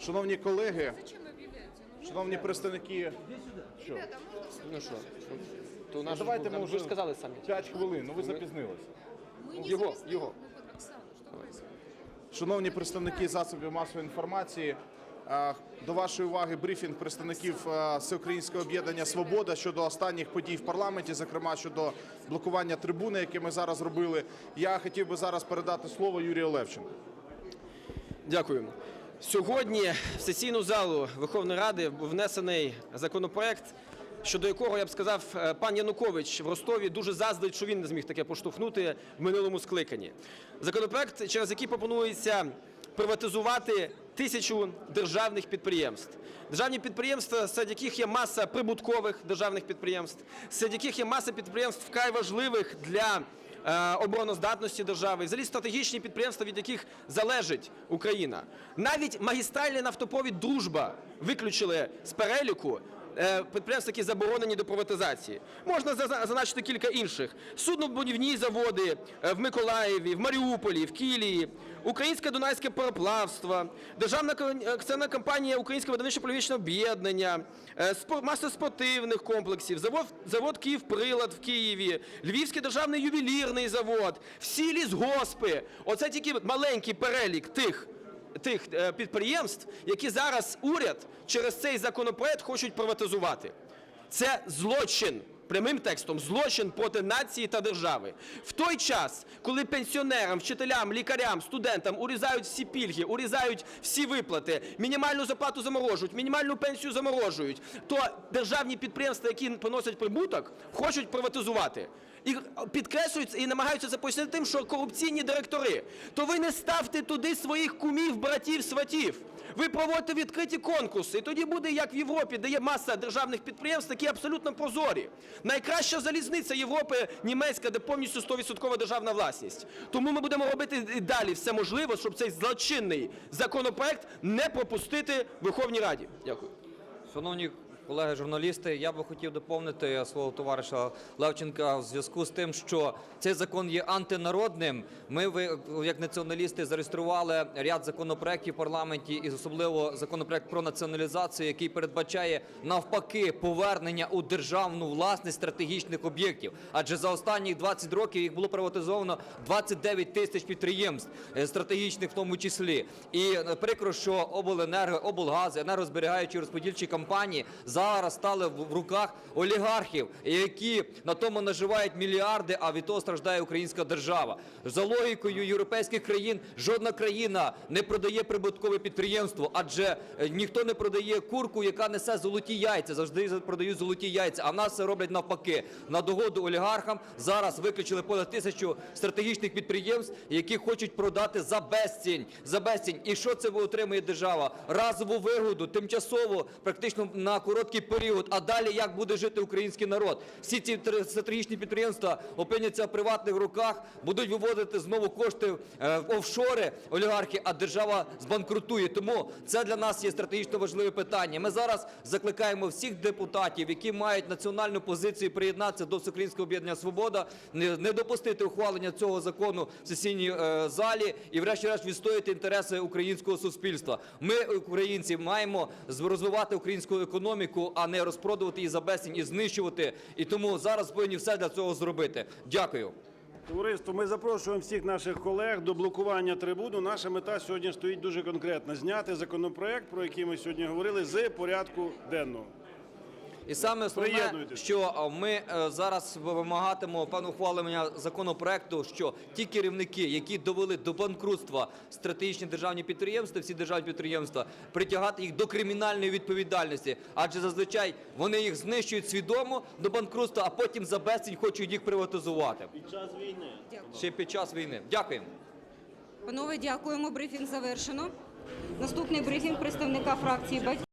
Шановні колеги, шановні представники, що? Ну що, то наш давайте ми вже сказали самі. 5 хвилин, ну ви запізнилися. Його, його. Шановні представники засобів масової інформації, е, до вашої уваги брифінг представників е, Всеукраїнського об'єднання Свобода щодо останніх подій в парламенті, зокрема щодо блокування трибуни, яке ми зараз робили. Я хотів би зараз передати слово Юрію Левченку. Дякую. Сьогодні в сесійну залу Верховної Ради був внесений законопроект, щодо якого я б сказав, е, пан Янукович в Ростові дуже заздрить, що він не зміг таке поштовхнути в минулому скликанні. Законопроект, через який пропонується приватизувати тисячу державних підприємств. Державні підприємства, серед яких є маса прибуткових державних підприємств, серед яких є маса підприємств вкрай важливих для обороноздатності держави, взагалі стратегічні підприємства, від яких залежить Україна. Навіть магістральний нафтопровід Дружба виключили з переліку. Е, Підприємства, які заборонені до приватизації. Можна зазначити кілька інших: суднобудівні заводи е, в Миколаєві, в Маріуполі, в Кілії, Українське Дунайське пароплавство, Державна кон- акціонерна компанія Українське видавничо-політичне об'єднання, е, маса спортивних комплексів, завод, завод Київприлад в Києві, Львівський державний ювелірний завод, всі лісгоспи. Оце тільки маленький перелік тих тих е, підприємств, які зараз уряд через цей законопроект хочуть приватизувати. Це злочин. Прямим текстом злочин проти нації та держави. В той час, коли пенсіонерам, вчителям, лікарям, студентам урізають всі пільги, урізають всі виплати, мінімальну зарплату заморожують, мінімальну пенсію заморожують, то державні підприємства, які приносять прибуток, хочуть приватизувати. І підкреслюють і намагаються це пояснити тим, що корупційні директори. То ви не ставте туди своїх кумів, братів, сватів. Ви проводите відкриті конкурси, і тоді буде як в Європі, де є маса державних підприємств, які абсолютно прозорі. Найкраща залізниця Європи німецька, де повністю 100% державна власність. Тому ми будемо робити і далі все можливе, щоб цей злочинний законопроект не пропустити в Верховній Раді. Дякую. Шановні колеги журналісти, я би хотів доповнити свого товариша Левченка в зв'язку з тим, що цей закон є антинародним. Ми, як націоналісти, зареєстрували ряд законопроєктів в парламенті, і особливо законопроект про націоналізацію, який передбачає навпаки повернення у державну власність стратегічних об'єктів. Адже за останні 20 років їх було приватизовано 29 тисяч підприємств е, стратегічних, в тому числі. І е, прикро, що обленерго, облгази, енергозберігаючі розподільчі компанії зараз стали в руках олігархів, які на тому наживають мільярди, а від того страждає українська держава. За логікою європейських країн жодна країна не продає прибуткове підприємство, адже е, ніхто не продає курку, яка несе золоті яйця. Завжди продають золоті яйця. А в нас це роблять навпаки. На догоду олігархам зараз виключили понад тисячу стратегічних підприємств, які хочуть продати за безцінь. За безцінь. І що це отримує держава? Разову вигоду, тимчасово, практично на короткий період. А далі як буде жити український народ? Всі ці тр- стратегічні підприємства опиняться в приватних руках, будуть виводити знову кошти е, в офшори олігархи, а держава збанкрутує. Тому це для нас є стратегічно важливе питання. Ми зараз закликаємо всіх депутатів, які мають національну позицію, приєднатися до Всеукраїнського об'єднання Свобода, не, допустити ухвалення цього закону в сесійній е, залі і, врешті-решт, відстояти інтереси українського суспільства. Ми, українці, маємо розвивати українську економіку, а не розпродувати її за безцінь і знищувати. І тому зараз повинні все для цього зробити. Дякую. Товариство, ми запрошуємо всіх наших колег до блокування трибуну. Наша мета сьогодні стоїть дуже конкретна: зняти законопроект, про який ми сьогодні говорили, з порядку денного. І саме основне, що ми е, зараз вимагатимемо певного ухвалення законопроекту, що ті керівники, які довели до банкрутства стратегічні державні підприємства, всі державні підприємства, притягати їх до кримінальної відповідальності, адже зазвичай вони їх знищують свідомо до банкрутства, а потім за безцінь хочуть їх приватизувати. Під час війни ще під час війни. Дякуємо. Панове, дякуємо. Брифінг завершено. Наступний брифінг представника фракції «Батьківщина».